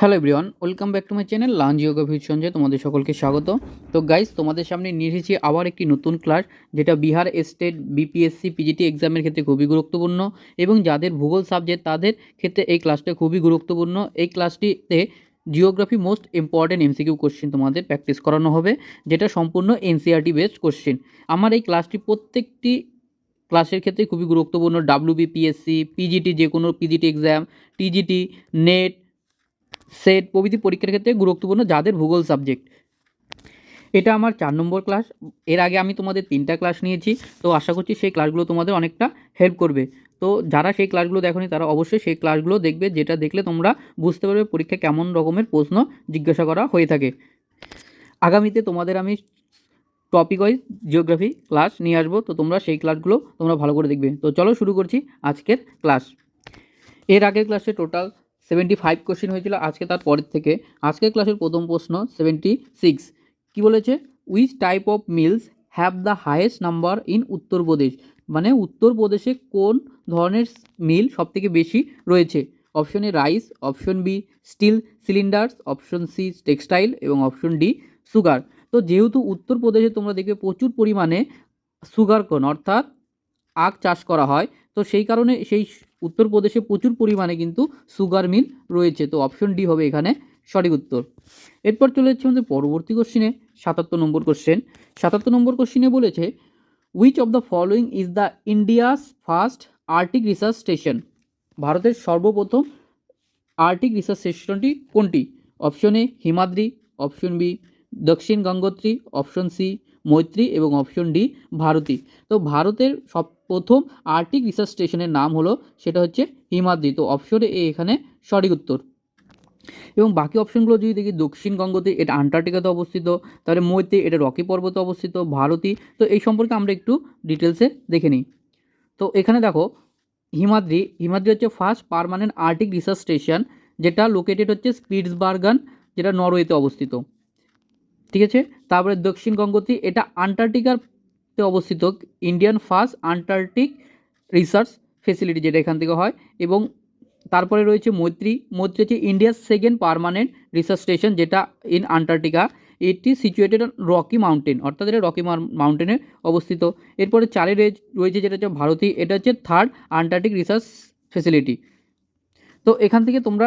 Hello everyone, welcome back to my channel lunch yoga view Sanjay, তোমাদের সকলকে স্বাগত। তো গাইস তোমাদের সামনে নিয়ে এসেছি আবার একটি নতুন ক্লাস যেটা বিহার স্টেট বিপিএসসি পিজিটি এক্সামের ক্ষেত্রে খুবই গুরুত্বপূর্ণ এবং যাদের ভূগোল সাবজেক্ট তাদের ক্ষেত্রে এই ক্লাসটা খুবই গুরুত্বপূর্ণ। এই ক্লাসটিতে geography most important MCQ question তোমাদের প্র্যাকটিস করানো হবে, যেটা সম্পূর্ণ এনসিআরটি বেসড কোশ্চেন আমার এই ক্লাসটি প্রত্যেকটি ক্লাসের ক্ষেত্রে খুবই গুরুত্বপূর্ণ ডাব্লিউবিপিএসসি পিজিটি যে কোনো PGT exam TGT NET SET প্রভৃতি পরীক্ষার ক্ষেত্রে গুরুত্বপূর্ণ যাদের ভূগোল সাবজেক্ট। এটা আমার চার নম্বর ক্লাস। এর আগে আমি তোমাদের তিনটা ক্লাস নিয়েছি। তো আশা করছি সেই ক্লাসগুলো তোমাদের অনেকটা হেল্প করবে। তো যারা সেই ক্লাসগুলো দেখোনি, তারা অবশ্যই সেই ক্লাসগুলো দেখবে, যেটা দেখলে তোমরা বুঝতে পারবে পরীক্ষা কেমন রকমের প্রশ্ন জিজ্ঞাসা করা হয়ে থাকে। আগামীতে তোমাদের আমি টপিক ওয়াইজ জিওগ্রাফি ক্লাস নিয়ে আসব। তো তোমরা সেই ক্লাসগুলো তোমরা ভালো করে দেখবে। তো চলো শুরু করছি আজকের ক্লাস। এর আগের ক্লাসে টোটাল সেভেন্টি ফাইভ কোশ্চেন হয়েছিল আজকে তার পরের থেকে। আজকের ক্লাসের প্রথম প্রশ্ন সেভেন্টি সিক্স কী বলেছে? Which type of mills have the highest number in Uttar Pradesh মানে উত্তরপ্রদেশে কোন ধরনের মিল সবথেকে বেশি রয়েছে? Option A rice option B steel cylinders option C textile এবং অপশন ডি সুগার তো যেহেতু উত্তরপ্রদেশে তোমরা দেখবে প্রচুর পরিমাণে সুগার কোন অর্থাৎ আখ চাষ করা হয় তো সেই কারণে সেই উত্তরপ্রদেশে প্রচুর পরিমাণে কিন্তু সুগার মিল রয়েছে। তো অপশন ডি হবে এখানে সঠিক উত্তর। এরপর চলে যাচ্ছে আমাদের পরবর্তী কোশ্চিনে সাতাত্তর নম্বর কোশ্চেন সাতাত্তর নম্বর কোশ্চিনে বলেছে which of the following is the India's first arctic research station ভারতের সর্বপ্রথম আর্টিক রিসার্চ স্টেশনটি কোনটি? Option A Himadri option B Dakshin Gangotri option C মৈত্রী এবং অপশন ডি ভারতী। তো ভারতের সব প্রথম আর্টিক রিসার্চ স্টেশনের নাম হলো সেটা হচ্ছে হিমাদ্রি। তো অপশন এ এখানে সঠিক উত্তর। এবং বাকি অপশনগুলো যদি দেখি, দক্ষিণ গঙ্গোত্রী এটা আন্টার্কটিকাতে অবস্থিত তাহলে মৈত্রী, এটা রকি পর্বতে অবস্থিত, ভারতী। তো এই সম্পর্কে আমরা একটু ডিটেলসে দেখে নিই। তো এখানে দেখো, হিমাদ্রি হিমাদ্রি হচ্ছে first permanent arctic research station যেটা লোকেটেড হচ্ছে স্পিটসবার্গান, যেটা নরওয়েতে অবস্থিত। ঠিক আছে? তারপরে দক্ষিণ গঙ্গোত্রী এটা আন্টার্কটিকাতে অবস্থিত Indian first antarctic research facility যেটা এখান থেকে হয়। এবং তারপরে রয়েছে মৈত্রী। মৈত্রী হচ্ছে ইন্ডিয়ার সেকেন্ড পার্মানেন্ট রিসার্চ স্টেশন যেটা ইন আন্টার্কটিকা এটি সিচুয়েটেড রকি মাউন্টেন অর্থাৎ এটা রকি মাউন্টেনে অবস্থিত। এরপরে চারে রয়েছে যেটা হচ্ছে ভারতী এটা হচ্ছে থার্ড আন্টার্কটিক রিসার্চ ফেসিলিটি তো এখান থেকে তোমরা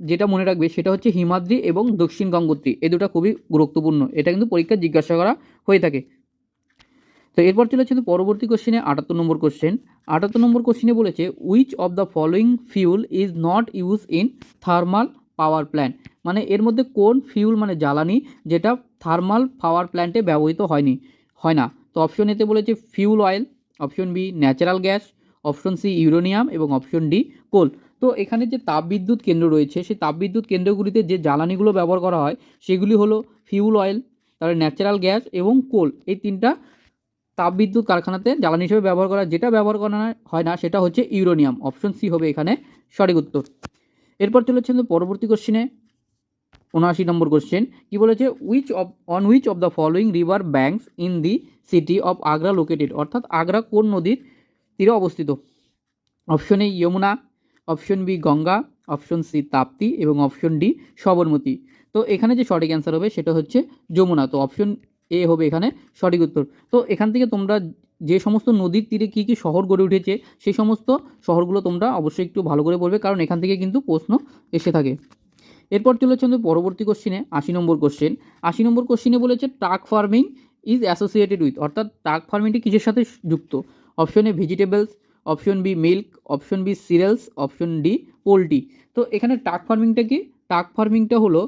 যেটা মনে রাখবে, সেটা হচ্ছে হিমাদ্রি এবং দক্ষিণ গঙ্গোত্রী। এ দুটো খুবই গুরুত্বপূর্ণ। এটা কিন্তু পরীক্ষা জিজ্ঞাসা করা হয়ে থাকে। তো এরপর চলে কিন্তু পরবর্তী কোশ্চেনে আটাত্তর নম্বর কোশ্চেন আটাত্তর নম্বর কোশ্চেনে বলেছে which of the following fuel is not use in thermal power plant মানে এর মধ্যে কোন ফিউল মানে জ্বালানি যেটা থার্মাল পাওয়ার প্ল্যান্টে ব্যবহৃত হয়নি, হয় না। তো অপশন এতে বলেছে fuel oil option B natural gas option C uranium এবং অপশন ডি কোল তো এখানে যে তাপবিদ্যুৎ কেন্দ্র রয়েছে, সেই তাপবিদ্যুৎ কেন্দ্রগুলিতে যে জ্বালানিগুলো ব্যবহার করা হয়, সেগুলি হলো ফিউল অয়েল তারপরে ন্যাচারাল গ্যাস এবং কোল এই তিনটা তাপবিদ্যুৎ কারখানাতে জ্বালানি হিসেবে ব্যবহার করা, যেটা ব্যবহার করা হয় না, সেটা হচ্ছে ইউরোনিয়াম। অপশন সি হবে এখানে সঠিক উত্তর। এরপর চলে হচ্ছে পরবর্তী কোশ্চেনে উনআশি নম্বর কোশ্চেন কি বলেছে? Which of on which of the following river banks in the city of Agra located অর্থাৎ আগ্রা কোন নদীর তীরে অবস্থিত? Option A Yamuna option B Ganga option C Tapti এবং অপশন ডি সবরমতী তো এখানে যে সঠিক অ্যান্সার হবে, সেটা হচ্ছে যমুনা। তো অপশন এ হবে এখানে সঠিক উত্তর। তো এখান থেকে তোমরা যে সমস্ত নদীর তীরে কী কী শহর গড়ে উঠেছে সেই সমস্ত শহরগুলো তোমরা অবশ্যই একটু ভালো করে পড়বে, কারণ এখান থেকে কিন্তু প্রশ্ন এসে থাকে। এরপর চলে হচ্ছে পরবর্তী কোশ্চেনে আশি নম্বর কোশ্চেন আশি নম্বর কোশ্চেনে বলেছে truck farming is associated with অর্থাৎ ট্রাক ফার্মিংটি কিসের সাথে যুক্ত? Option A vegetables option B milk option B cereals option D poultry. তো এখানে ট্রাক ফার্মিংটা কি? ট্রাক ফার্মিংটা হলো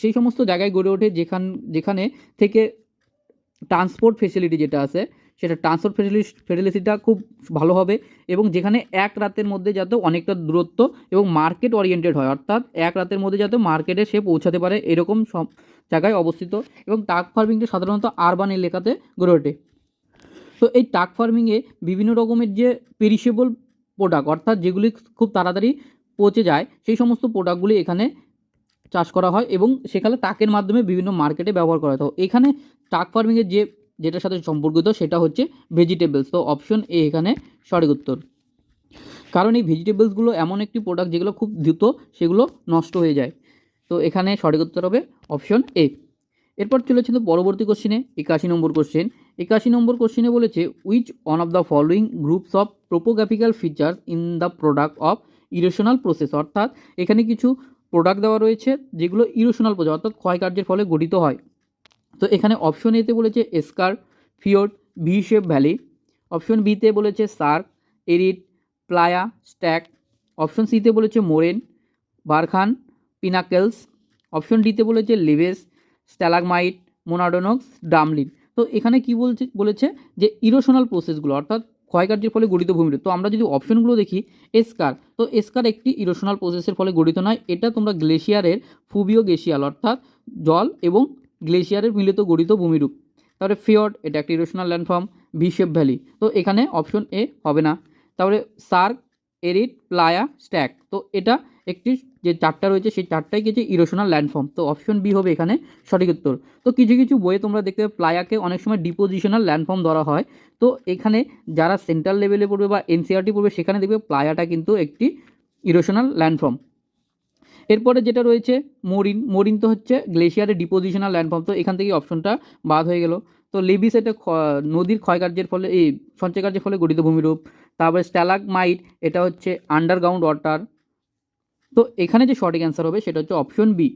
সেই সমস্ত জায়গায় গড়ে ওঠে যেখান, যেখানে থেকে ট্রান্সপোর্ট ফেসিলিটি যেটা আছে, সেটা ট্রান্সপোর্ট ফেসিলিটি ফেসিলিটিটা খুব ভালো হবে এবং যেখানে এক রাতের মধ্যে যাতে অনেকটা দূরত্ব এবং মার্কেট ওরিয়েন্টেড হয়, অর্থাৎ এক রাতের মধ্যে যাতে মার্কেটে সে পৌঁছাতে পারে এরকম সব জায়গায় অবস্থিত এবং টাক ফার্মিংটা সাধারণত আরবান এলাকাতে গড়ে ওঠে। তো এই টাক ফার্মিংয়ে বিভিন্ন রকমের যে পেরিশেবল প্রোডাক্ট অর্থাৎ যেগুলি খুব তাড়াতাড়ি পচে যায়, সেই সমস্ত প্রোডাক্টগুলি এখানে চাষ করা হয় এবং সেখানে টাকের মাধ্যমে বিভিন্ন মার্কেটে ব্যবহার করা হয়। তো এখানে টাক ফার্মিংয়ের যে, যেটার সাথে সম্পর্কিত সেটা হচ্ছে ভেজিটেবলস তো অপশন এ এখানে সঠিক উত্তর। কারণ এই ভেজিটেবলসগুলো এমন একটি প্রোডাক্ট যেগুলো খুব দ্রুত সেগুলো নষ্ট হয়ে যায়। তো এখানে সঠিক উত্তর হবে অপশন এ এরপর চলেছে তো পরবর্তী কোশ্চেনে একাশি নম্বর কোশ্চেন একাশি নম্বর কোশ্চেনে বলেছে which on of the following groups of topographical features in the product of erosional process অর্থাৎ এখানে কিছু প্রোডাক্ট দেওয়া রয়েছে যেগুলো ইরোশনাল প্রসেস অর্থাৎ ক্ষয়কার্যের ফলে গঠিত হয়। তো এখানে অপশন এতে বলেছে esker fjord V shape valley option বিতে বলেছে cirque arid playa stack option সিতে বলেছে মোরেন বারখান পিনাকেলস অপশন ডিতে বলেছে লিভেস স্ট্যালাগমাইট মোনাডোনক্স ডামলিন তো এখানে কি বলছে, বলেছে যে ইরোশনাল প্রসেসগুলো অর্থাৎ ক্ষয়কার্যের ফলে গঠিত ভূমিরূপ। তো আমরা যদি অপশনগুলো দেখি এসকার তো এসকার একটি ইরোশনাল প্রসেসের ফলে গঠিত নয়, এটা তোমরা গ্লেশিয়ারের ফুবিও গেশিয়াল অর্থাৎ জল এবং গ্লেশিয়ারের মিলিত গঠিত ভূমিরূপ। তারপরে ফিয়র্ড এটা একটি ইরোশনাল ল্যান্ডফর্ম ভিশেপ ভ্যালি তো এখানে অপশন এ হবে না। তারপরে সার্ক, এরিড, প্লায়া, স্ট্যাক। তো এটা একটি যে চারটা রয়েছে, সেই চারটাই কিছু ইরোশনাল ল্যান্ডফর্ম তো অপশন বি হবে এখানে সঠিক উত্তর। তো কিছু কিছু বইয়ে তোমরা দেখতে প্লায়াকে অনেক সময় ডিপোজিশনাল ল্যান্ডফর্ম ধরা হয়। তো এখানে যারা সেন্ট্রাল লেভেলে পড়বে বা এনসিআরটি পড়বে, সেখানে দেখবে প্লায়াটা কিন্তু একটি ইরোশনাল ল্যান্ডফর্ম এরপরে যেটা রয়েছে, মরিন। মরিন তো হচ্ছে গ্লেশিয়ারের ডিপোজিশনাল ল্যান্ডফর্ম তো এখান থেকে অপশনটা বাদ হয়ে গেল। তো লিবিস এটা নদীর ক্ষয়কার্যের ফলে, এই সঞ্চয়কার্যের ফলে গঠিত ভূমিরূপ। তারপরে স্ট্যালাক মাইট এটা হচ্ছে আন্ডারগ্রাউন্ড ওয়াটার তো এখানে যে সঠিক অ্যান্সার হবে, সেটা হচ্ছে অপশন বি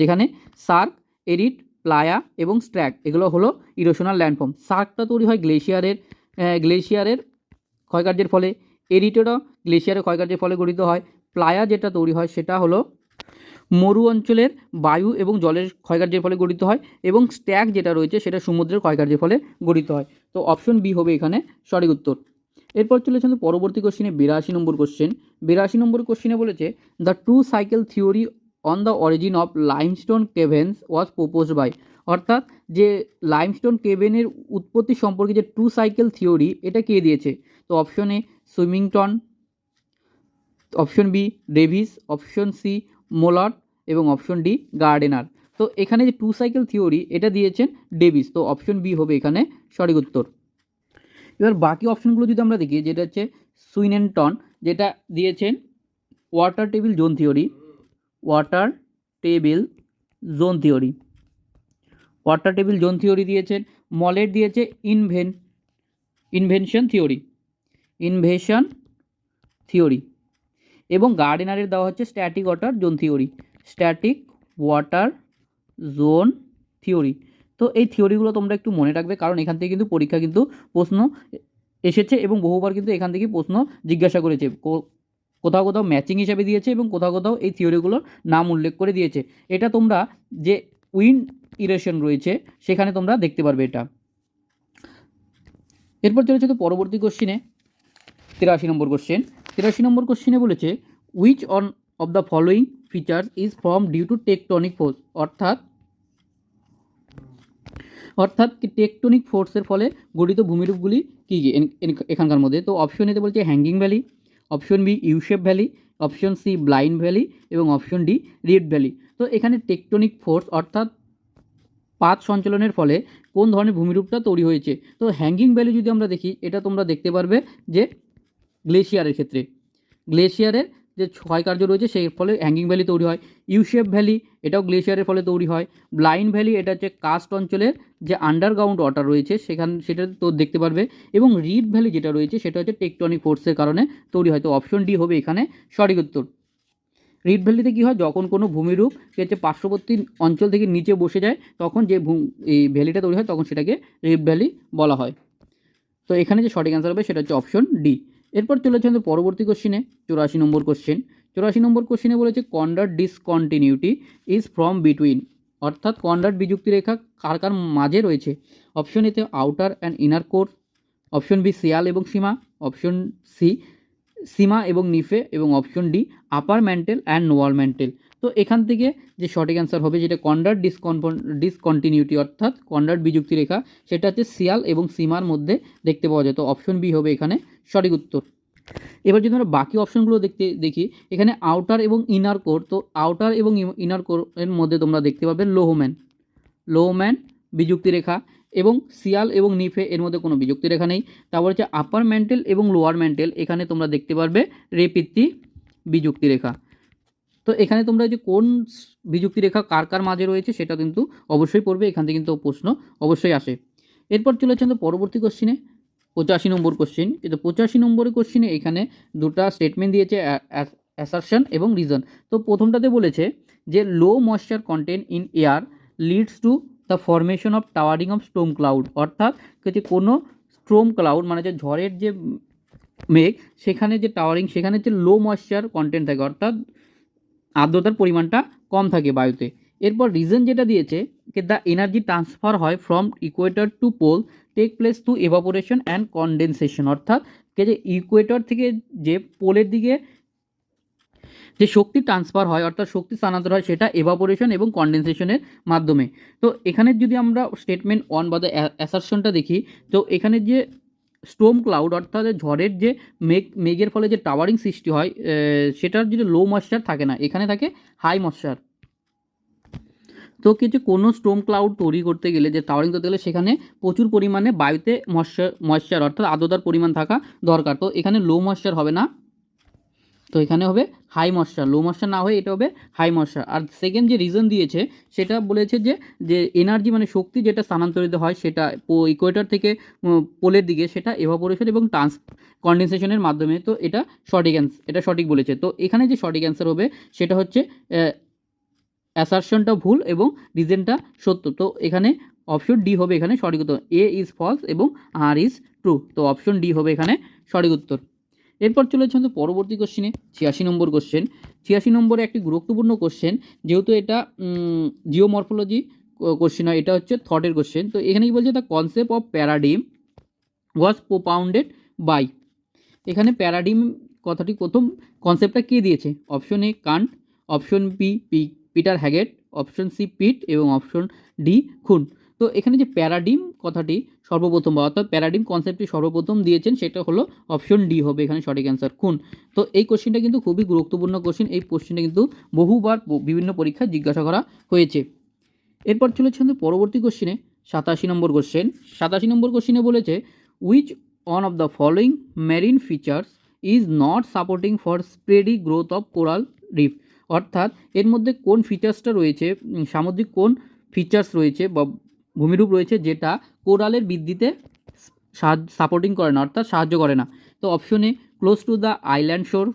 যেখানে সার্ক এরিট প্লায়া এবং স্ট্র্যাক, এগুলো হলো ইরোশনাল ল্যান্ডফর্ম সার্কটা তৈরি হয় গ্লেশিয়ারের গ্লেশিয়ারের ক্ষয়কার্যের ফলে। এরিটেরও গ্লেশিয়ারের ক্ষয়কার্যের ফলে গঠিত হয়। প্লায়া যেটা তৈরি হয় সেটা হলো মরু অঞ্চলের বায়ু এবং জলের ক্ষয়কার্যের ফলে গঠিত হয় এবং স্ট্যাক যেটা রয়েছে সেটা সমুদ্রের ক্ষয়কার্যের ফলে গঠিত হয়। তো অপশন বি হবে এখানে সঠিক উত্তর। এরপর আমাদের পরবর্তী কোশ্চেনে বিরাশি নম্বর কোশ্চেন বিরাশি নম্বর কোশ্চেনে বলেছে the two cycle theory on the origin of limestone caverns was propose by অর্থাৎ যে লাইমস্টোন কেভেনের উৎপত্তি সম্পর্কে যে টু সাইকেল থিওরি এটা কে দিয়েছে? তো option Swinnerton option B Davis, option C Malott এবং অপশন ডি গার্ডেনার। তো এখানে যে টু সাইকেল থিওরি, এটা দিয়েছেন ডেভিস। তো অপশন বি হবে এখানে সঠিক উত্তর। এবার বাকি অপশনগুলো যদি আমরা দেখি, যেটা হচ্ছে সুইনেনটন যেটা দিয়েছেন water table zone theory, water table zone theory. Water table zone theory দিয়েছেন মলেট দিয়েছে ইনভেন, ইনভেনশন থিওরি ইনভেশন থিওরি। এবং গার্ডেনারের দেওয়া হচ্ছে static water zone theory static water zone theory তো এই থিওরিগুলো তোমরা একটু মনে রাখবে, কারণ এখান থেকে কিন্তু পরীক্ষা কিন্তু প্রশ্ন এসেছে এবং বহুবার কিন্তু এখান থেকে প্রশ্ন জিজ্ঞাসা করেছে। কোথাও কোথাও ম্যাচিং হিসাবে দিয়েছে এবং কোথাও কোথাও এই থিওরিগুলোর নাম উল্লেখ করে দিয়েছে। এটা তোমরা যে উইন্ড ইরেশন রয়েছে, সেখানে তোমরা দেখতে পারবে এটা। এরপর চলেছে তো পরবর্তী কোশ্চিনে তিরাশি নম্বর কোশ্চেন তিরাশি নম্বর কোশ্চেনে বলেছে which on of the following features is form due to tectonic force অর্থাৎ অর্থাৎ টেকটনিক ফোর্সের ফলে গঠিত ভূমিরূপগুলি কী কী? এখানকার মধ্যে। তো অপশন এতে বলছে hanging valley option B U shape valley option C blind valley এবং অপশন ডি রিড ভ্যালি তো এখানে টেকটনিক ফোর্স অর্থাৎ পাত সঞ্চালনের ফলে কোন ধরনের ভূমিরূপটা তৈরি হয়েছে? তো হ্যাঙ্গিং ভ্যালি যদি আমরা দেখি, এটা তোমরা দেখতে পারবে যে গ্লেশিয়ারের ক্ষেত্রে। গ্লেশিয়ারের যে ক্ষয়কার্য রয়েছে, সেই ফলে হ্যাঙ্গিং ভ্যালি তৈরি হয়। ইউশেপ ভ্যালি এটাও গ্লেশিয়ারের ফলে তৈরি হয়। ব্লাইন্ড ভ্যালি এটা হচ্ছে কাস্ট অঞ্চলের যে আন্ডারগ্রাউন্ড ওয়াটার রয়েছে, সেখান, সেটা তো দেখতে পারবে। এবং রিড ভ্যালি যেটা রয়েছে, সেটা হচ্ছে টেকটনিক ফোর্সের কারণে তৈরি হয়। তো অপশন ডি হবে এখানে সঠিক উত্তর। রিড ভ্যালিতে কী হয়? যখন কোনো ভূমিরূপ হচ্ছে পার্শ্ববর্তী অঞ্চল থেকে নিচে বসে যায়, তখন যে ভূ এই ভ্যালিটা তৈরি হয়, তখন সেটাকে রিড ভ্যালি বলা হয়। তো এখানে যে সঠিক অ্যান্সার হবে, সেটা হচ্ছে অপশন ডি এরপর চলেছে আমাদের পরবর্তী কোশ্চেনে চুরাশি নম্বর কোশ্চেন চুরাশি নম্বর কোশ্চেনে বলেছে Conrad discontinuity is from between অর্থাৎ কন্ডার বিযুক্তি রেখা কার কার মাঝে রয়েছে? অপশন এতে outer and inner core option B sial এবং সীমা অপশন সি সীমা এবং নিফে এবং option D upper mantle and lower mantle তো এখান থেকে যে সঠিক অ্যান্সার হবে যেটা কন্ডার ডিসকন ডিসকন্টিনিউটি অর্থাৎ কন্ডার বিযুক্তি রেখা, সেটা হচ্ছে শিয়াল এবং সীমার মধ্যে দেখতে পাওয়া যায়। তো অপশন বি হবে এখানে সঠিক উত্তর। এবার যদি আমরা বাকি অপশনগুলো দেখতে, দেখি, এখানে আউটার এবং ইনার কোর তো আউটার এবং ইনার কোরের মধ্যে তোমরা দেখতে পাবে লোহম্যান লোহম্যান বিযুক্তি রেখা এবং সিয়াল এবং নিফে এর মধ্যে কোনো বিযুক্তি রেখা নেই। তারপর হচ্ছে আপার ম্যান্টেল এবং লোয়ার ম্যান্টেল এখানে তোমরা দেখতে পারবে রেপিত্তি বিযুক্তি রেখা। তো এখানে তোমরা যে কোন বিযুক্তি রেখা কার কার মাঝে রয়েছে সেটা কিন্তু অবশ্যই পড়বে, এখান থেকে কিন্তু প্রশ্ন অবশ্যই আসে। এরপর চলে যাচ্ছে পরবর্তী কোশ্চিনে পঁচাশি নম্বর কোশ্চিন কিন্তু পঁচাশি নম্বরের কোশ্চিনে এখানে দুটো স্টেটমেন্ট দিয়েছে অ্যাসারশন এবং রিজন তো প্রথমটাতে বলেছে যে low moisture content in air leads to the formation of towering of storm cloud অর্থাৎ যে কোনো স্ট্রোম ক্লাউড মানে যে ঝড়ের যে মেঘ, সেখানে যে টাওয়ারিং সেখানে যে লো ময়েশ্চার কন্টেন্ট থাকে। অর্থাৎ আর্দ্রতার পরিমাণটা কম থাকে বায়ুতে। এরপর রিজন যেটা দিয়েছে দ্য এনার্জি ট্রান্সফার হয় from equator to pole take place to evaporation and condensation অর্থাৎ যে ইকুয়েটর থেকে যে পোলের দিকে যে শক্তি ট্রান্সফার হয়, অর্থাৎ শক্তি স্থানান্তর হয়, সেটা এভাপোরেশন এবং কনডেনসেশনের মাধ্যমে। তো এখানে যদি আমরা স্টেটমেন্ট অন বা দ্য অ্যাসারশনটা দেখি, তো এখানে যে স্টোম ক্লাউড অর্থাৎ ঝড়ের যে মেঘ, মেঘের ফলে যে টাওয়ারিং সৃষ্টি হয় সেটার যদি লো ময়েশ্চার থাকে না, এখানে থাকে হাই ময়েশ্চার তো কিছু কোনো স্টোম ক্লাউড তৈরি করতে গেলে, যে টাওয়ারিং করতে গেলে সেখানে প্রচুর পরিমাণে বায়ুতে ময়েশ্চার ময়েশ্চার অর্থাৎ আর্দ্রতার পরিমাণ থাকা দরকার। তো এখানে লো ময়েশ্চার হবে না। তো এখানে হবে হাই ময়েশ্চার। লো ময়েশ্চার না হয়ে এটা হবে হাই ময়েশ্চার। আর সেকেন্ড যে রিজন দিয়েছে, সেটা বলেছে যে যে এনার্জি মানে শক্তি যেটা স্থানান্তরিত হয় সেটা ইকুয়েটর থেকে পোলের দিকে সেটা এভাপোরেশন এবং ট্রান্স কন্ডেনসেশনের মাধ্যমে। তো এটা সঠিক অ্যান্সার এটা সঠিক বলেছে। তো এখানে যে সঠিক অ্যান্সার হবে, সেটা হচ্ছে অ্যাসারশনটা ভুল এবং রিজেনটা সত্য। তো এখানে অপশন ডি হবে এখানে সঠিক উত্তর। এ ইজ ফলস এবং আর ইজ ট্রু। তো অপশন ডি হবে এখানে সঠিক উত্তর। এরপর চলে যাচ্ছে আমাদের পরবর্তী কোশ্চেনে ছিয়াশি নম্বর কোশ্চেন। ছিয়াশি নম্বরে একটি গুরুত্বপূর্ণ কোশ্চেন, যেহেতু এটা জিওমরফোলজি কোশ্চেন হয় এটা হচ্ছে থটের কোশ্চেন। তো এখানে কি বলছে the concept of paradigm was propounded by. এখানে প্যারাডিম কথাটি প্রথম কনসেপ্টটা কে দিয়েছে? Option A Kant, option B P Peter Haggett, option C Peet এবং অপশন ডি খুন। তো এখানে যে প্যারাডিম কথাটি সর্বপ্রথম বা অর্থাৎ প্যারাডিম কনসেপ্টটি সর্বপ্রথম দিয়েছেন সেটা হলো অপশন ডি হবে এখানে সঠিক অ্যান্সার খুন। তো এই কোশ্চেনটা কিন্তু খুবই গুরুত্বপূর্ণ কোশ্চেন এই কোশ্চেনটা কিন্তু বহুবার বিভিন্ন পরীক্ষায় জিজ্ঞাসা করা হয়েছে। এরপর চলেছে পরবর্তী কোশ্চেনে সাতাশি নম্বর কোশ্চেন সাতাশি নম্বর কোশ্চেনে বলেছে which on of the following marine features is not supporting for spready growth of coral reef অর্থাৎ এর মধ্যে কোন ফিচার্সটা রয়েছে সামুদ্রিক কোন ফিচার্স রয়েছে বা ভূমিরূপ রয়েছে যেটা কোরালের বৃদ্ধিতে সাহায্য সাপোর্টিং করে না, অর্থাৎ সাহায্য করে না। তো option A close to the island shore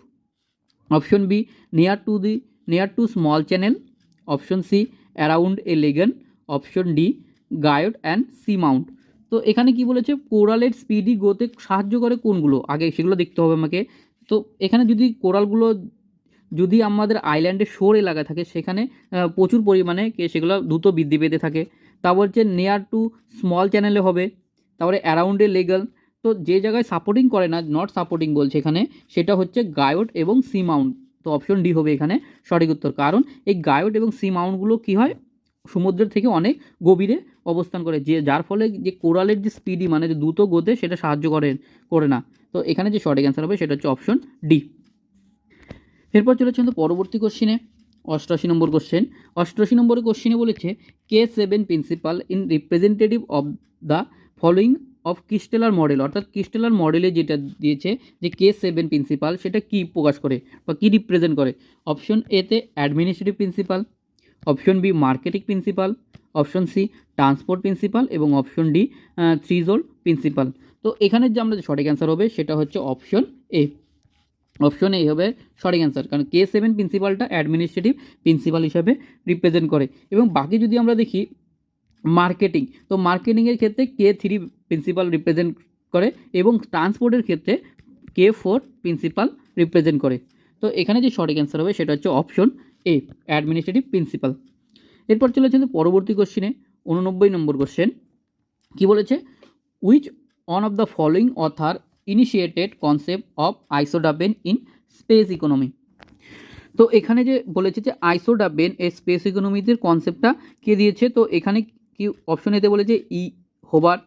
option B near to the near to small channel option C around a lagoon option D guyot and sea mount তো এখানে কি বলেছে? কোরালের স্পিডি গ্রোথে সাহায্য করে কোনগুলো? আগে সেগুলো দেখতে হবে আমাকে। তো এখানে যদি কোরালগুলো যদি আমাদের আইল্যান্ডের শোর এলাকায় থাকে, সেখানে প্রচুর পরিমাণে সেগুলো দ্রুত বৃদ্ধি পেতে থাকে। তারপর হচ্ছে নেয়ার টু স্মল চ্যানেলে হবে, তারপরে অ্যারাউন্ডে লেগাল তো যে জায়গায় সাপোর্টিং করে না নট সাপোর্টিং বলছে এখানে, সেটা হচ্ছে গায়ড এবং সি মাউন্ট তো অপশন ডি হবে এখানে, সঠিক উত্তর। কারণ এই গায়ড এবং সি মাউন্টগুলো কী হয়? সমুদ্রের থেকে অনেক গভীরে অবস্থান করে, যে যার ফলে যে কোরালের যে স্পিডি মানে যে দ্রুত গতে সেটা সাহায্য করে করে না। তো এখানে যে সঠিক অ্যান্সার হবে, সেটা হচ্ছে অপশন ডি এরপর চলেছে আমাদের পরবর্তী কোশ্চিনে অষ্টআশি নম্বর কোশ্চেন অষ্টআশি নম্বর কোশ্চিনে বলেছে K seven principle in representative of the following of Christaller model অর্থাৎ ক্রিস্টেলার মডেলে যেটা দিয়েছে যে কে সেভেন প্রিন্সিপাল সেটা কি প্রকাশ করে বা কি রিপ্রেজেন্ট করে? অপশন এতে administrative principle option B marketing principle option C transport principle এবং অপশন ডি থ্রিজোল প্রিন্সিপাল তো এখানে যে আমরা সঠিক অ্যান্সার হবে, সেটা হচ্ছে অপশন এ অপশন এই হবে সঠিক অ্যান্সার কারণ কে সেভেন প্রিন্সিপালটা অ্যাডমিনিস্ট্রেটিভ প্রিন্সিপাল হিসাবে রিপ্রেজেন্ট করে। এবং বাকি যদি আমরা দেখি মার্কেটিং তো মার্কেটিংয়ের ক্ষেত্রে কে থ্রি প্রিন্সিপাল রিপ্রেজেন্ট করে এবং ট্রান্সপোর্টের ক্ষেত্রে কে ফোর প্রিন্সিপাল রিপ্রেজেন্ট করে। তো এখানে যে সঠিক অ্যান্সার হবে সেটা হচ্ছে অপশন এ অ্যাডমিনিস্ট্রেটিভ প্রিন্সিপাল এরপর চলে যাচ্ছে পরবর্তী কোশ্চেনে উননব্বই নম্বর কোশ্চেন কি বলেছে? Which on of the following author initiated concept of isodapane in space economy তো এখানে যে বলেছে যে আইসোডাবেন এ স্পেস ইকোনমিদের কনসেপ্টটা কে দিয়েছে? তো এখানে কি অপশন এতে বলেছে? ই হোবার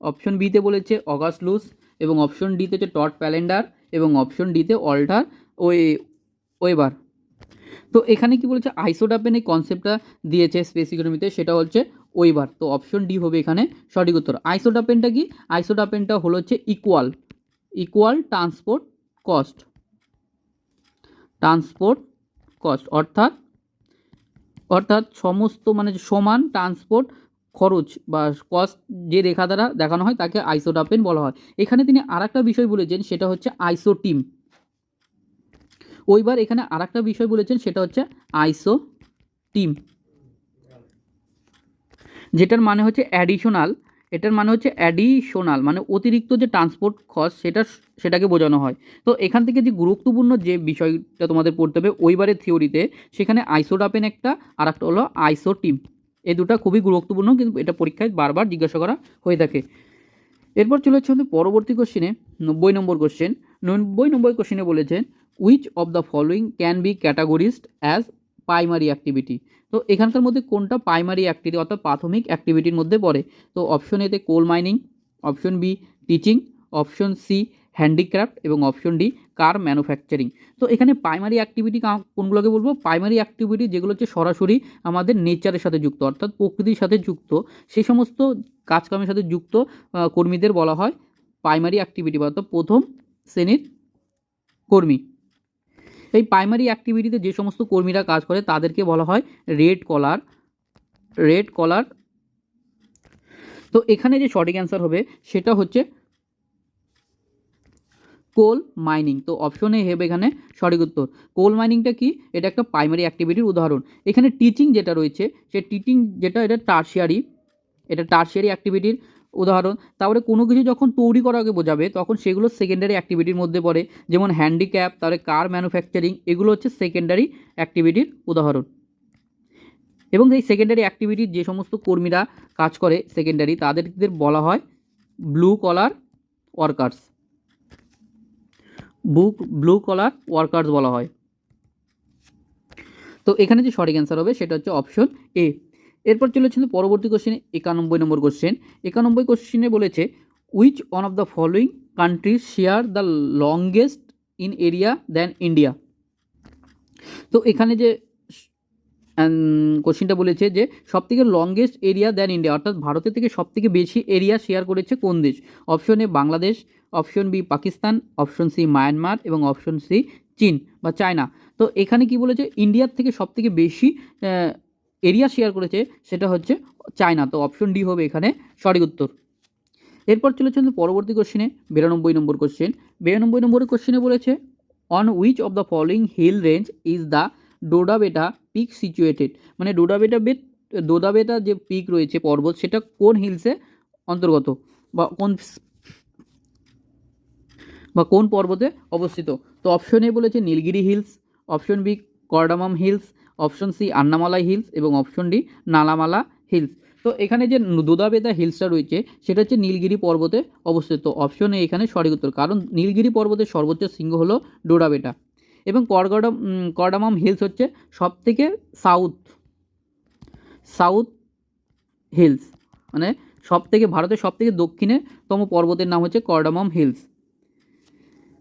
অপশন বিতে বলেছে অগাস্ট লুস এবং অপশন ডিতে হচ্ছে টট প্যালেন্ডার এবং অপশন ডিতে অল্টার ওয়ে ওয়েবার তো এখানে কি বলেছে? আইসোডাপেন এই কনসেপ্টটা দিয়েছে স্পেস ইকোনমিতে সেটা হচ্ছে ওইবার তো অপশন ডি হবে এখানে সঠিক উত্তর। আইসোডাপেনটা কি? আইসোডাপেনটা হলো হচ্ছে equal equal transport cost transport cost অর্থাৎ অর্থাৎ সমস্ত মানে সমান ট্রান্সপোর্ট খরচ বা কস্ট যে রেখা দ্বারা দেখানো হয় তাকে আইসোডাপেন বলা হয়। এখানে তিনি আর বিষয় বলেছেন, সেটা হচ্ছে আইসোটিম ওইবার এখানে আর বিষয় বলেছেন, সেটা হচ্ছে আইসো টিম যেটার মানে হচ্ছে অ্যাডিশনাল এটার মানে হচ্ছে অ্যাডিশনাল মানে অতিরিক্ত যে ট্রান্সপোর্ট কস্ট সেটা, সেটাকে বোঝানো হয়। তো এখান থেকে যে গুরুত্বপূর্ণ যে বিষয়টা তোমাদের পড়তে হবে, ওইবারের থিওরিতে সেখানে আইসোডাপেন একটা আর একটা হলো আইসোটিম এই দুটো খুবই গুরুত্বপূর্ণ, কিন্তু এটা পরীক্ষায় বারবার জিজ্ঞাসা করা হয়ে থাকে। এরপর চলে হচ্ছে আমাদের পরবর্তী কোশ্চেনে নব্বই নম্বর কোশ্চেন নব্বই নম্বর কোশ্চেনে বলেছেন which of the following can be categorized as primary activity তো এখানকার মধ্যে কোনটা প্রাইমারি অ্যাক্টিভিটি অর্থাৎ প্রাথমিক অ্যাক্টিভিটির মধ্যে পড়ে? তো অপশন এতে coal mining option B teaching option C handicraft এবং অপশন ডি কার ম্যানুফ্যাকচারিং তো এখানে প্রাইমারি অ্যাক্টিভিটি কোনগুলোকে বলব? প্রাইমারি অ্যাক্টিভিটি যেগুলো হচ্ছে সরাসরি আমাদের নেচারের সাথে যুক্ত, অর্থাৎ প্রকৃতির সাথে যুক্ত সেই সমস্ত কাজকর্মের সাথে যুক্ত কর্মীদের বলা হয় প্রাইমারি অ্যাক্টিভিটি অর্থাৎ প্রথম শ্রেণির কর্মী। এই প্রাইমারি অ্যাক্টিভিটিতে যে সমস্ত কর্মীরা কাজ করে তাদেরকে বলা হয় রেড কলার রেড কলার তো এখানে যে সঠিক অ্যান্সার হবে সেটা হচ্ছে কোল মাইনিং তো অপশনে হবে এখানে সঠিক উত্তর। কোল মাইনিংটা কি? এটা একটা প্রাইমারি অ্যাক্টিভিটির উদাহরণ। এখানে টিচিং যেটা রয়েছে, সে টিচিং যেটা, এটা টার্সিয়ারি এটা টার্সিয়ারি অ্যাক্টিভিটির উদাহরণ তারপরে কোনো কিছু যখন তৈরি করাকে বোঝাবে, তখন সেগুলো সেকেন্ডারি অ্যাক্টিভিটির মধ্যে পড়ে। যেমন হ্যান্ডিক্যাপ তাহলে কার ম্যানুফ্যাকচারিং এগুলো হচ্ছে সেকেন্ডারি অ্যাক্টিভিটির উদাহরণ। এবং এই সেকেন্ডারি অ্যাক্টিভিটির যে সমস্ত কর্মীরা কাজ করে সেকেন্ডারি তাদেরদের বলা হয় ব্লু কলার ওয়ার্কার্স বুক ব্লু কলার ওয়ার্কার্স বলা হয়। তো এখানে যে সঠিক অ্যান্সার হবে, সেটা হচ্ছে অপশন এ এরপর চলে হচ্ছে পরবর্তী কোশ্চেন একানব্বই নম্বর কোশ্চেন একানব্বই কোশ্চেনে বলেছে which one of the following countries share the longest in area than India তো এখানে যে কোশ্চেনটা বলেছে যে, সবথেকে লংগেস্ট এরিয়া দ্যান ইন্ডিয়া অর্থাৎ ভারতের থেকে সবথেকে বেশি এরিয়া শেয়ার করেছে কোন দেশ? Option A Bangladesh option B Pakistan option C Myanmar এবং অপশন সি চীন বা চায়না। তো এখানে কি বলেছে ইন্ডিয়ার থেকে সবথেকে বেশি এরিয়া শেয়ার করেছে, সেটা হচ্ছে চায়না তো অপশন ডি হবে এখানে সঠিক উত্তর। এরপর আমাদের পরবর্তী কোশ্চেনে বিরানব্বই নম্বর কোশ্চেন বিরানব্বই নম্বরের কোশ্চেনে বলেছে on which of the following hill range is the Doddabetta peak situated মানে ডোডাবেটা বেট ডোডাবেটা যে পিক রয়েছে, পর্বত, সেটা কোন হিলসে অন্তর্গত? বা কোন বা কোন পর্বতে অবস্থিত? তো অপশন এ বলেছে Nilgiri hills option B cardamom hills option C Anamalai hills এবং অপশন ডি নালামালা হিলস। তো এখানে যে দোদাবেদা হিলসটা রয়েছে, সেটা হচ্ছে নীলগিরি পর্বতে অবস্থিত। অপশন এ এখানে সঠিক উত্তর, কারণ নীলগিরি পর্বতের সর্বোচ্চ শৃঙ্গ হলো ডোডাবেটা এবং করগডম করডামাম হিলস হচ্ছে সব থেকে সাউথ সাউথ হিলস মানে সব থেকে ভারতের সব থেকে দক্ষিণেতম পর্বতের নাম হচ্ছে করডামাম হিলস।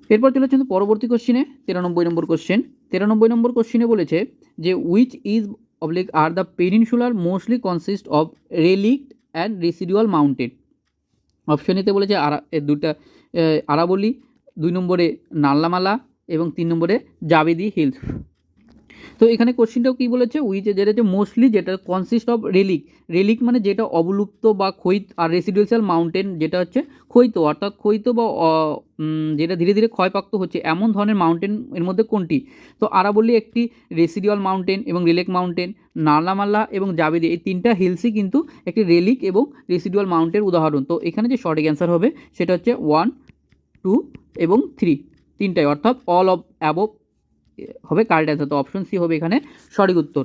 এরপর চলে হচ্ছে পরবর্তী কোশ্চিনে তেরানব্বই নম্বর কোশ্চেন তেরানব্বই নম্বর কোশ্চিনে বলেছে যে which is oblique are the peninsular mostly consist of relict and residual mountain option এতে বলেছে আরা দুটা আরাবলি, দুই নম্বরে নাল্লামালা এবং তিন নম্বরে জাবেদি হিলস। তো এখানে কোশ্চিনটাও কী বলেছে? উইচ যেটা হচ্ছে মোস্টলি যেটা কনসিস্ট অফ রেলিক রেলিক মানে যেটা অবলুপ্ত বা ক্ষয়িত, আর রেসিডুয়াল মাউন্টেন যেটা হচ্ছে ক্ষয়িত, অর্থাৎ ক্ষয়িত বা যেটা ধীরে ধীরে ক্ষয়প্রাপ্ত হচ্ছে এমন ধরনের মাউন্টেন এর মধ্যে কোনটি? তো আরাবল্লী একটি রেসিডুয়াল মাউন্টেন এবং রেলেক মাউন্টেন নালামাল্লা এবং জাবেদি, এই তিনটা হিলসই কিন্তু একটি রেলিক এবং রেসিডুয়াল মাউন্টের উদাহরণ। তো এখানে যে সঠিক অ্যান্সার হবে, সেটা হচ্ছে ওয়ান টু এবং থ্রি তিনটাই, অর্থাৎ অল অফ অ্যাবভ হবে কারেক্ট অ্যান্সার তো অপশন সি হবে এখানে, সঠিক উত্তর।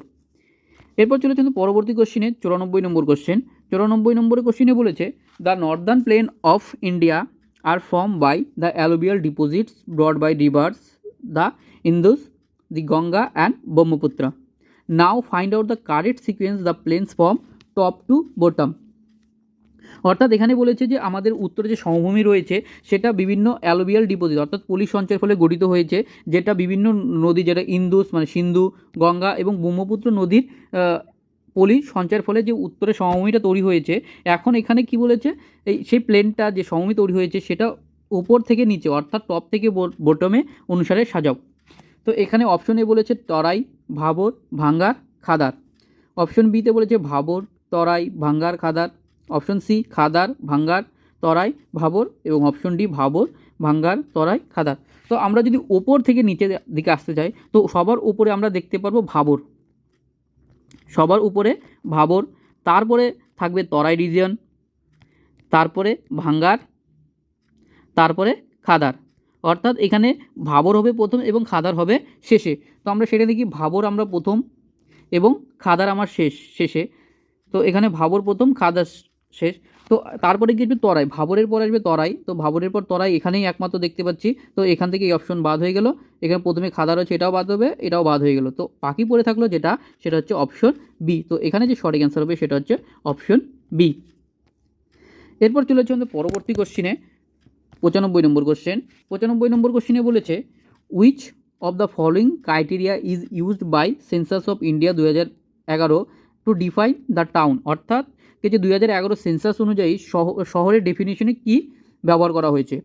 এরপর চলেছে কিন্তু পরবর্তী কোশ্চিনে চুরানব্বই নম্বর কোশ্চেন চুরানব্বই নম্বরের কোশ্চিনে বলেছে the northern plain of India are form by the অ্যালোবিয়াল deposits brought by rivers the Indus the Ganga and Brahmaputra now find out the correct sequence the plains form top to bottom অর্থাৎ এখানে বলেছে যে আমাদের উত্তরে যে সমভূমি রয়েছে, সেটা বিভিন্ন অ্যালোবিয়াল ডিপোজিট, অর্থাৎ পলি সঞ্চয়ের ফলে গঠিত হয়েছে, যেটা বিভিন্ন নদী, যেটা ইন্দুস মানে সিন্ধু, গঙ্গা এবং ব্রহ্মপুত্র নদীর পলি সঞ্চয়ের ফলে যে উত্তরে সমভূমিটা তৈরি হয়েছে, এখন এখানে কি বলেছে? এই সেই প্লেনটা যে সমভূমি তৈরি হয়েছে, সেটা উপর থেকে নিচে, অর্থাৎ টপ থেকে বোটমে অনুসারে সাজাও। তো এখানে অপশনে বলেছে তরাই, ভাবর, ভাঙ্গার, খাদার। অপশন বিতে বলেছে ভাবর, তরাই, ভাঙ্গার, খাদার। অপশন সি, খাদার, ভাঙ্গার, তরাই, ভাবর এবং অপশন ডি, ভাবর, ভাঙ্গার, তরাই, খাদার। তো আমরা যদি ওপর থেকে নিচে দিকে আসতে চাই, তো সবার উপরে আমরা দেখতে পারব ভাবর। সবার উপরে ভাবর, তারপরে থাকবে তরাই রিজিয়ন তারপরে ভাঙ্গার, তারপরে খাদার। অর্থাৎ এখানে ভাবর হবে প্রথম এবং খাদার হবে শেষে। তো আমরা সেটা দেখি, ভাবর আমরা প্রথম এবং খাদার আমার শেষ, শেষে। তো এখানে ভাবর প্রথম, খাদার শেষ। তো তারপরে কি আসবে তরাই, ভাবরের পর আসবে তরাই। তো ভাবরের পর তরাই এখানেই একমাত্র দেখতে পাচ্ছি। তো এখান থেকে এই অপশন বাদ হয়ে গেল। এখানে প্রথমে খাদা রয়েছে, এটাও বাদ হবে, এটাও বাদ হয়ে গেল। তো বাকি পড়ে থাকল যেটা, সেটা হচ্ছে অপশন বি তো এখানে যে সঠিক অ্যান্সার হবে, সেটা হচ্ছে অপশন বি এরপর চলে যাচ্ছে আমাদের পরবর্তী কোশ্চিনে পঁচানব্বই নম্বর কোশ্চেন পঁচানব্বই নম্বর কোশ্চেনে বলেছে which of the following criteria is used by census of India দু হাজার এগারো টু ডিফাইন দ্য টাউন অর্থাৎ যে দুই হাজার এগারো সেন্সাস অনুযায়ী শহ, শহরের ডেফিনেশনে কী ব্যবহার করা হয়েছে?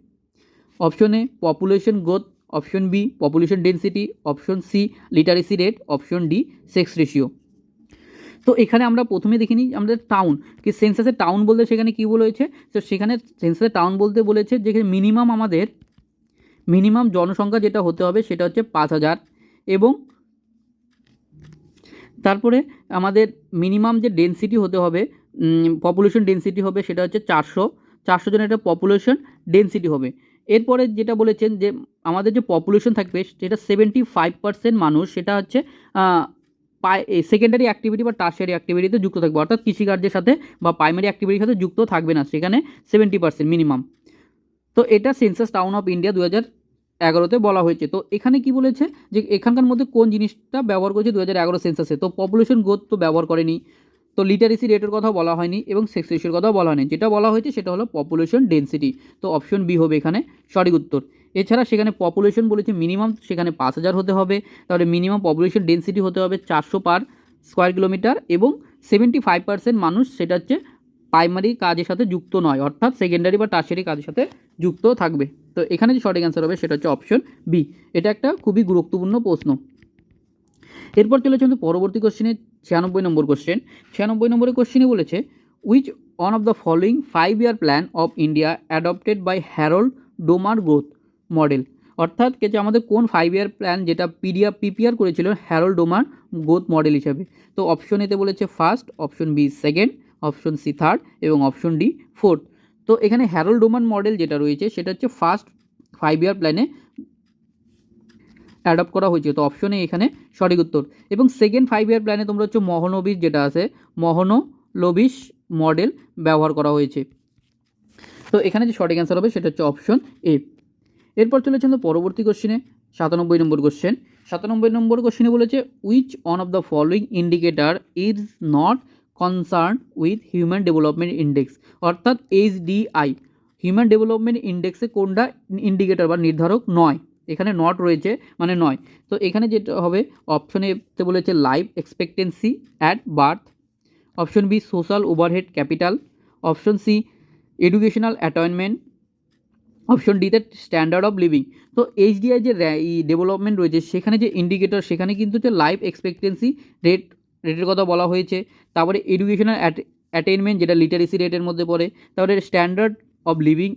Option A population growth option B population density option C literacy rate option D sex ratio তো এখানে আমরা প্রথমে দেখে নিই আমাদের টাউন কি সেন্সাসের টাউন বলতে সেখানে কী বলেছে? তো সেখানে সেন্সাসের টাউন বলতে বলেছে যেখানে মিনিমাম আমাদের মিনিমাম জনসংখ্যা যেটা হতে হবে সেটা হচ্ছে পাঁচ হাজার এবং তারপরে আমাদের মিনিমাম যে ডেন্সিটি হতে হবে পপুলেশন ডেন্সিটি হবে সেটা হচ্ছে চারশো। চারশো জনের একটা পপুলেশন ডেন্সিটি হবে। এরপরে যেটা বলেছেন যে, আমাদের যে পপুলেশন থাকবে, সেটা সেভেন্টি ফাইভ পার্সেন্ট মানুষ, সেটা হচ্ছে সেকেন্ডারি অ্যাক্টিভিটি বা টার্সারি অ্যাক্টিভিটিতে যুক্ত থাকবে। অর্থাৎ কৃষিকার্যের সাথে বা প্রাইমারি অ্যাক্টিভিটির সাথে যুক্ত থাকবে না, সেখানে সেভেন্টি পার্সেন্ট মিনিমাম তো এটা সেন্সাস টাউন অফ ইন্ডিয়া দু হাজার এগারোতে বলা হয়েছে। তো এখানে কি বলেছে? যে এখানকার মধ্যে কোন জিনিসটা ব্যবহার করেছে দু হাজার এগারো সেন্সাসে তো পপুলেশন গ্রোথ তো ব্যবহার করেনি। তো লিটারেসি রেটের কথাও বলা হয়নি এবং সেক্স রেশিওর কথাও বলা হয়নি। যেটা বলা হয়েছে সেটা হলো পপুলেশন ডেন্সিটি তো অপশন বি হবে এখানে সঠিক উত্তর। এছাড়া সেখানে পপুলেশন বলেছে মিনিমাম সেখানে পাঁচ হাজার হতে হবে। তাহলে মিনিমাম পপুলেশন ডেন্সিটি হতে হবে চারশো পার স্কোয়ার কিলোমিটার এবং সেভেন্টি ফাইভ পার্সেন্ট মানুষ সেটা হচ্ছে প্রাইমারি কাজের সাথে যুক্ত নয়, অর্থাৎ সেকেন্ডারি বা টার্সারি কাজের সাথে যুক্ত থাকবে। তো এখানে যে সঠিক অ্যান্সার হবে সেটা হচ্ছে অপশন বি এটা একটা খুবই গুরুত্বপূর্ণ প্রশ্ন। এরপর চলে পরবর্তী কোশ্চেনে ছিয়ানব্বই নম্বর কোশ্চেন ছিয়ানব্বই নম্বরের কোশ্চেনে বলেছে which one of the following five year plan of India adopted by Harold Domar growth model অর্থাৎ যে আমাদের কোন ফাইভ ইয়ার প্ল্যান যেটা পিডিয়া পিপিআর করেছিল হ্যারোল্ড ডোমার গ্রোথ মডেল হিসাবে। তো অপশন এতে বলেছে first option B second option C third এবং অপশন ডি ফোর্থ তো এখানে হ্যারোল্ড ডোমান মডেল যেটা রয়েছে, সেটা হচ্ছে ফার্স্ট ফাইভ ইয়ার প্ল্যানে অ্যাডপ্ট করা হয়েছে। তো অপশনে এখানে সঠিক উত্তর। এবং সেকেন্ড ফাইভ ইয়ার প্ল্যানে তোমরা হচ্ছে মহনবিশ যেটা আছে মহনলবিশ মডেল ব্যবহার করা হয়েছে। তো এখানে যে সঠিক অ্যান্সার হবে সেটা হচ্ছে অপশন এ এরপর চলেছে আমাদের পরবর্তী কোশ্চেনে সাতানব্বই নম্বর কোশ্চেন সাতানব্বই নম্বর কোশ্চেনে বলেছে which one of the following indicator is not concern with human development index অর্থাৎ এইচডিআই হিউম্যান ডেভেলপমেন্ট ইন্ডেক্সে কোনটা ইন্ডিকেটর বা নির্ধারক নয়? এখানে নট রয়েছে মানে নয়। তো এখানে যেটা হবে অপশন এতে বলেছে life expectancy at birth option B social overhead capital option C educational attainment option ডিতে স্ট্যান্ডার্ড অফ লিভিং তো এইচডিআই যে ডেভেলপমেন্ট রয়েছে, সেখানে যে ইন্ডিকেটর সেখানে কিন্তু হচ্ছে লাইফ এক্সপেক্টেন্সি রেট রেটের কথা বলা হয়েছে। তারপরে এডুকেশনাল অ্যাটেনমেন্ট যেটা লিটারেসি রেটের মধ্যে পড়ে, তারপরে স্ট্যান্ডার্ড অফ লিভিং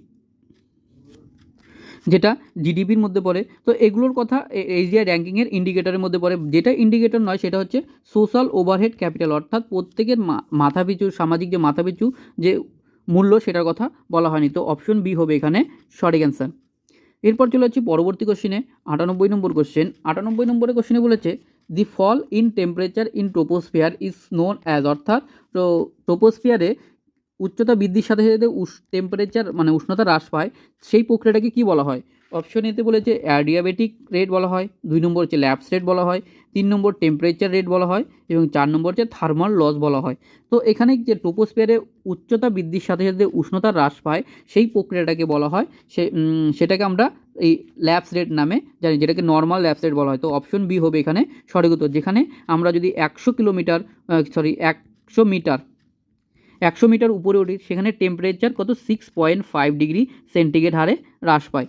যেটা জিডিপির মধ্যে পড়ে। তো এগুলোর কথা এইচডিআই র্যাঙ্কিংয়ের ইন্ডিকেটারের মধ্যে পড়ে। যেটা ইন্ডিকেটার নয়, সেটা হচ্ছে সোশ্যাল ওভারহেড ক্যাপিটাল অর্থাৎ প্রত্যেকের মাথাপিছু, সামাজিক যে মাথাপিছু যে মূল্য, সেটার কথা বলা হয়নি। তো অপশন বি হবে এখানে সঠিক অ্যান্সার এরপর চলে যাচ্ছি পরবর্তী কোশ্চেনে আটানব্বই নম্বর কোশ্চেন আটানব্বই নম্বরের কোশ্চেনে বলেছে the fall in temperature in troposphere is known as অর্থাৎ তো ট্রোপোস্ফিয়ারে উচ্চতা বৃদ্ধির সাথে সাথে টেম্পারেচার মানে উষ্ণতা হ্রাস পায়, সেই প্রক্রিয়াটাকে কী বলা হয়? অপশন এতে বলেছে অ্যাডিয়াবেটিক রেট বলা হয়, দুই নম্বর হচ্ছে ল্যাপস রেট বলা হয়, তিন নম্বর টেম্পারেচার রেট বলা হয়, এবং চার নম্বর হচ্ছে থার্মাল লস বলা হয়। তো এখানে যে ট্রোপোস্ফিয়ারে উচ্চতা বৃদ্ধির সাথে সাথে উষ্ণতা হ্রাস পায়, সেই প্রক্রিয়াটাকে বলা হয়, সে সেটাকে আমরা এই ল্যাপস রেট নামে জানি, যেটাকে নর্মাল ল্যাপস রেট বলা হয়। তো অপশন বি হবে এখানে সঠিক উত্তর, যেখানে আমরা যদি একশো কিলোমিটার সরি একশো মিটার একশো মিটার উপরে উঠি সেখানে টেম্পারেচার কত? Six point five degree centigrade হারে হ্রাস পায়।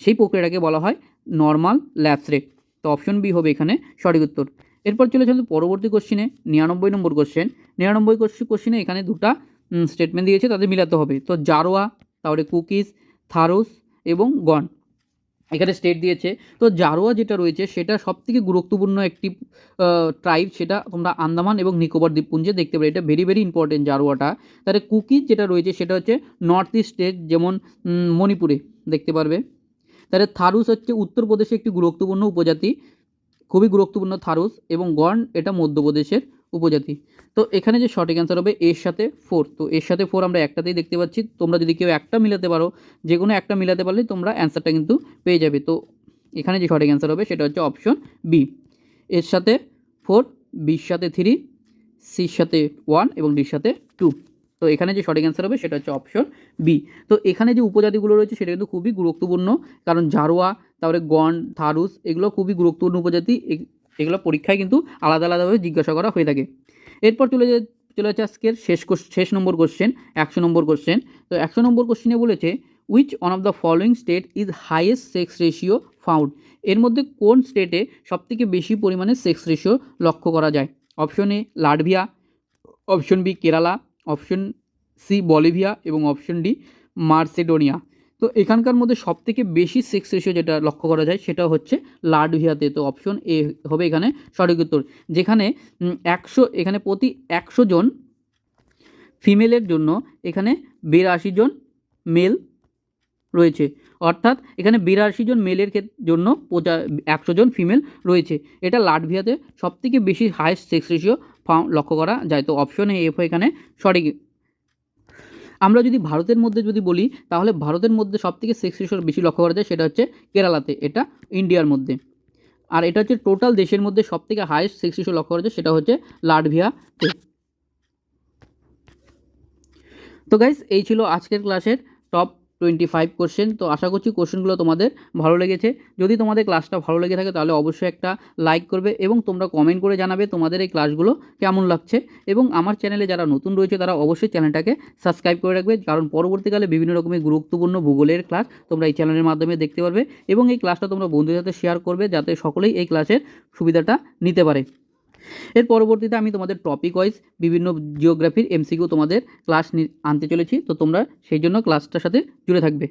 সেই প্রক্রিয়াটাকে বলা হয় নর্মাল ল্যাপস রেট তো অপশন বি হবে এখানে সঠিক উত্তর। এরপর চলে যাবে পরবর্তী কোশ্চিনে নিরানব্বই নম্বর কোশ্চেন নিরানব্বই কোশ্চিনে এখানে দুটা স্টেটমেন্ট দিয়েছে, তাদের মিলাতে হবে। তো জারোয়া, তারপরে কুকিজ, থারুস এবং গন। এখানে স্টেট দিয়েছে। তো জারোয়া যেটা রয়েছে, সেটা সবথেকে গুরুত্বপূর্ণ একটি ট্রাইব সেটা তোমরা আন্দামান এবং নিকোবর দ্বীপপুঞ্জে দেখতে পাবে। এটা ভেরি ভেরি ইম্পর্টেন্ট জারোয়াটা। তাহলে কুকিজ যেটা রয়েছে, সেটা হচ্ছে নর্থ ইস্ট স্টেট যেমন মণিপুরে দেখতে পারবে। তাহলে থারুস হচ্ছে উত্তরপ্রদেশে একটি গুরুত্বপূর্ণ উপজাতি। খুবই গুরুত্বপূর্ণ থারুস এবং গণ এটা মধ্যপ্রদেশের উপজাতি। তো এখানে যে সঠিক অ্যান্সার হবে এর সাথে ফোর তো এর সাথে ফোর আমরা একটাতেই দেখতে পাচ্ছি। তোমরা যদি কেউ একটা মিলাতে পারো যে কোনো একটা মিলাতে পারলে তোমরা অ্যান্সারটা কিন্তু পেয়ে যাবে। তো এখানে যে সঠিক অ্যান্সার হবে সেটা হচ্ছে অপশন বি এর সাথে ফোর বির সাথে থ্রি সির সাথে ওয়ান এবং ডির সাথে টু তো এখানে যে সঠিক অ্যান্সার হবে সেটা হচ্ছে অপশন বি তো এখানে যে উপজাতিগুলো রয়েছে সেটা কিন্তু খুবই গুরুত্বপূর্ণ। কারণ জারোয়া তারপরে গন থারুস এগুলো খুবই গুরুত্বপূর্ণ উপজাতি। এগুলো পরীক্ষায় কিন্তু আলাদা আলাদাভাবে জিজ্ঞাসা করা হয়ে থাকে। এরপর চলে চলে যাচ্ছে আজকের শেষ শেষ নম্বর কোশ্চেন একশো নম্বর কোশ্চেন তো একশো নম্বর কোশ্চেনে বলেছে which one of the following state is highest sex ratio found এর মধ্যে কোন স্টেটে সবথেকে বেশি পরিমাণে সেক্স রেশিও লক্ষ্য করা যায়? Option A Latvia. Option B Kerala. Option C Bolivia. এবং অপশন ডি মার্সেডোনিয়া। তো এখানকার মধ্যে সবথেকে বেশি সেক্স রেশিও যেটা লক্ষ্য করা যায় সেটা হচ্ছে লাটভিয়াতে তো অপশন এ হবে এখানে সঠিক উত্তর, যেখানে একশো, এখানে প্রতি একশো জন ফিমেলের জন্য এখানে বিরাশি জন মেল রয়েছে। অর্থাৎ এখানে বিরাশি জন মেলের জন্য পঁচা একশো জন ফিমেল রয়েছে। এটা লাটভিয়াতে সবথেকে বেশি হায়েস্ট সেক্স রেশিও লক্ষ্য করা যায়। তো অপশনে এফ এখানে সঠিক আমরা যদি ভারতের মধ্যে যদি বলি, তাহলে ভারতের মধ্যে সবথেকে সেক্স রেশিও বেশি লক্ষ্য করা যায় সেটা হচ্ছে কেরালাতে, এটা ইন্ডিয়ার মধ্যে। আর এটা হচ্ছে টোটাল দেশের মধ্যে সবথেকে হায়েস্ট সেক্স রেশিও লক্ষ্য করা যায় সেটা হচ্ছে লাটভিয়াতে। তো গাইস এই ছিল আজকের ক্লাসের টপ টোয়েন্টি ফাইভ কোশ্চেন তো আশা করছি কোশ্চেনগুলো তোমাদের ভালো লেগেছে। যদি তোমাদের ক্লাসটা ভালো লেগে থাকে তাহলে অবশ্যই একটা লাইক করবে এবং তোমরা কমেন্ট করে জানাবে তোমাদের এই ক্লাসগুলো কেমন লাগছে। এবং আমার চ্যানেলে যারা নতুন রয়েছে তারা অবশ্যই চ্যানেলটাকে সাবস্ক্রাইব করে রাখবে। কারণ পরবর্তীকালে বিভিন্ন রকমের গুরুত্বপূর্ণ ভূগোলের ক্লাস তোমরা এই চ্যানেলের মাধ্যমে দেখতে পারবে এবং এই ক্লাসটা তোমরা বন্ধুদের সাথে শেয়ার করবে যাতে সকলেই এই ক্লাসের সুবিধাটা নিতে পারে। এর পরবর্তীতে আমি তোমাদের টপিক ওয়াইজ বিভিন্ন জিওগ্রাফির এমসিকিউ তোমাদের ক্লাস আনতে চলেছি, তো তোমরা সেই জন্য ক্লাসটার সাথে জুড়ে থাকবে।